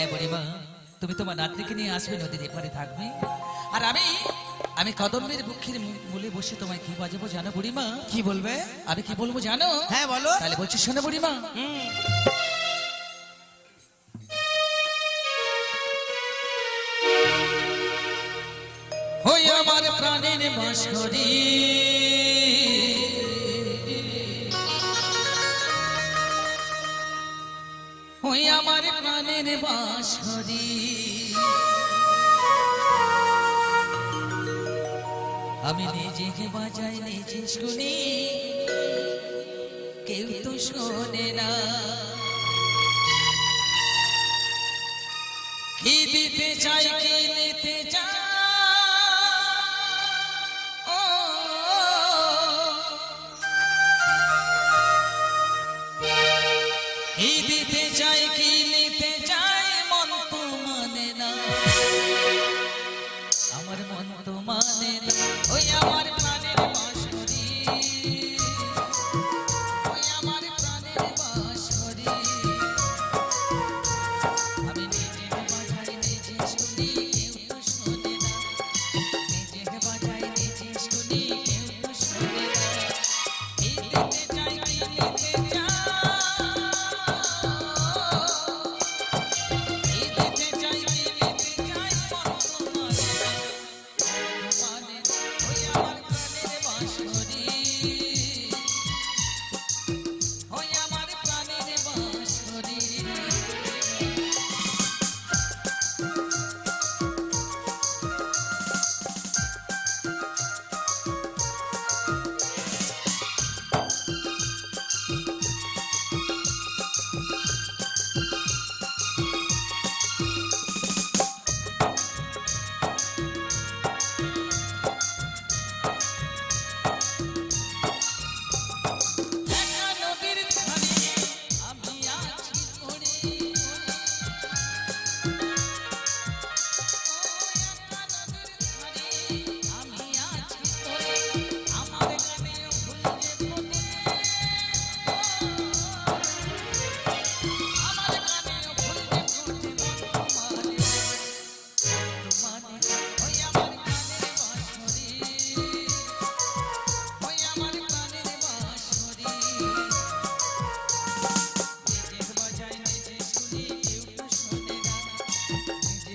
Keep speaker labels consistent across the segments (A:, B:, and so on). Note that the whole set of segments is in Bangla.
A: হ্যাঁ বুড়িমা তুমি তোমার নাতনিকে নিয়ে আসবে নদীর এপারে থাকবে। আর আমি আমি কদম্বের বৃক্ষের মূ- মূলে বসে তোমায় কি বাজাবো জানো বুড়িমা?
B: কি বলবে?
A: আমি কি বলব জানো?
B: হ্যাঁ বলো।
A: তাহলে বলছি শোনো বুড়িমা।
B: হুম।
A: ওই আমার প্রাণের বাঁশরি প্রাণের বাঁশরি আমি নিজেকে বাজাই নিজে শুনি, কেউ তো শোনে না। কি দিতে চাই, কি নিতে চাই? কি দিতে চাই, কি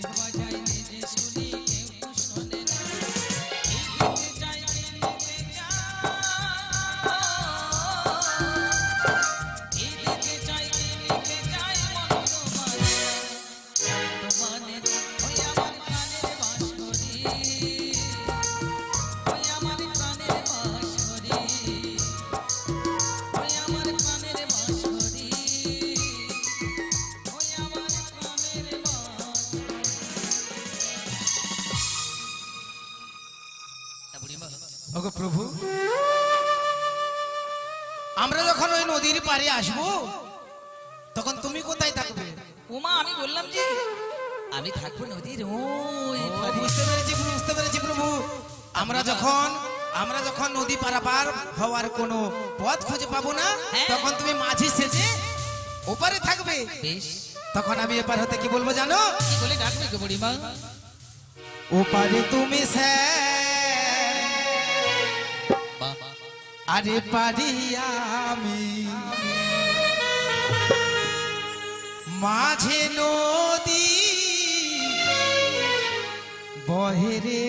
A: নিজে
B: ওগো প্রভু আমরা যখন ওই নদীর পাড়ে আসব তখন তুমি কোথায় থাকবে?
A: উমা আমি বললাম যে আমি থাকব নদীর ওই
B: বুঝতে পেরেছি বুঝতে পেরেছি প্রভু। আমরা যখন আমরা যখন নদী পারাপার হওয়ার কোনো পথ খুঁজে পাবো না
A: হ্যাঁ।
B: তখন তুমি মাঝি সেজে ওপারে থাকবে।
A: বেশ।
B: তখন আমি এপার হতে কি বলব জানো?
A: কি বলে ডাকবে গো বুড়িমা?
B: ওপারে তুমি স্যা আরে পারি আমি। মাঝে নদী বহেরে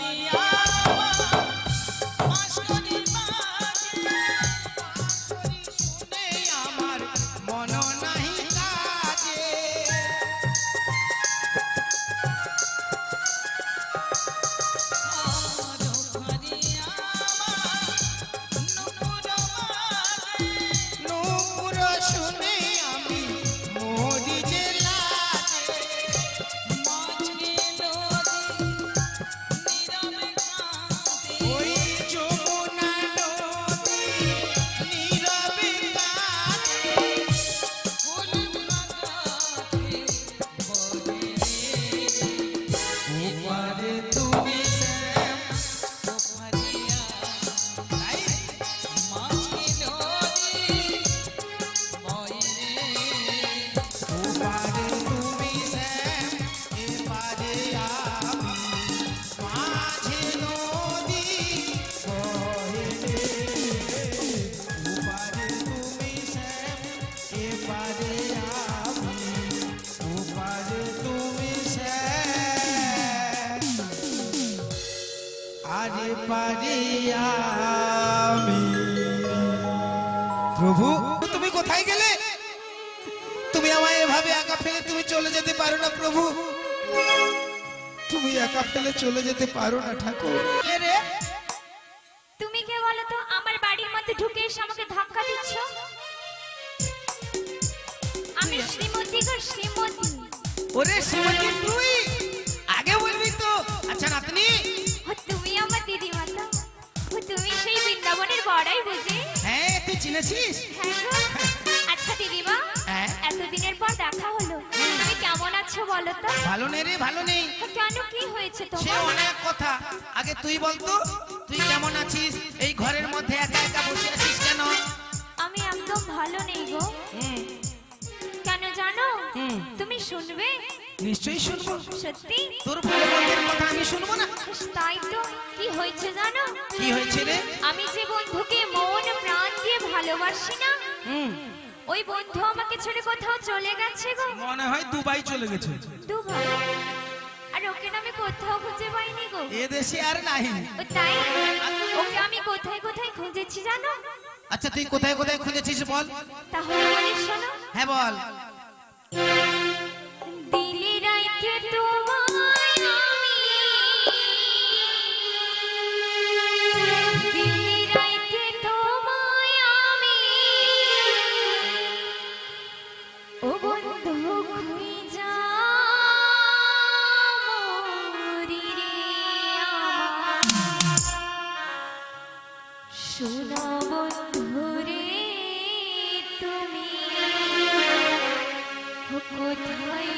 B: পারি প্রভু তুমি কোথায় গেলে? তুমি আমায় এভাবে একা ফেলে তুমি চলে যেতে পারো না প্রভু। তুমি একা ফেলে চলে যেতে পারো না ঠাকুর।
C: তুমি কে বলো তো? আমার বাড়ির মধ্যে ঢুকে এসে আমাকে ধাক্কা দিচ্ছ? আমি শ্রীমতী গো শ্রীমতী।
B: ওরে শ্রীমতী তুই? আগে বলবি তো। আচ্ছা নাতনি।
C: ও তুমি আমার দিদিমা তো ও তুমি সেই বৃন্দাবনের বড়াই বুঝি?
B: চিনেছিস?
C: আচ্ছা দিদিমা
B: হ্যাঁ?
C: এতদিনের পর দেখা হলো। তুমি কেমন আছো বলো তো?
B: ভালো নেই রে ভালো নেই।
C: কেন কি হয়েছে
B: সে অনেক কথা। আগে তুই বলতো তুই কেমন আছিস? এই ঘরের মধ্যে একা একা বসে আছিস কেন?
C: আমি একদম ভালো নেই গো। কেন জানো? তুমি শুনবে?
B: নিশ্চয়ই শুনব।
C: সত্যি?
B: তোর কথা আমি শুনব না?
C: তাই তো কি হয়েছে জানো?
B: কি হয়েছে রে?
C: আমি যে বন্ধুকে মন ভালোবাসি না? ওই বন্ধু আমাকে ছেড়ে কোথাও চলে গেছে গো।
B: মনে হয় দুবাই চলে গেছে।
C: দুবাই? আর ওকে না আমি কোথাও খুঁজে পাইনি গো।
B: এ দেশে আর নাই।
C: ও তাই? ওকে আমি কোথায় কোথায় খুঁজেছি জানো?
B: আচ্ছা তুই কোথায় কোথায় খুঁজেছিস বল?
C: তাহলে বলিস শোনো।
B: হ্যাঁ বল।
C: কোথায়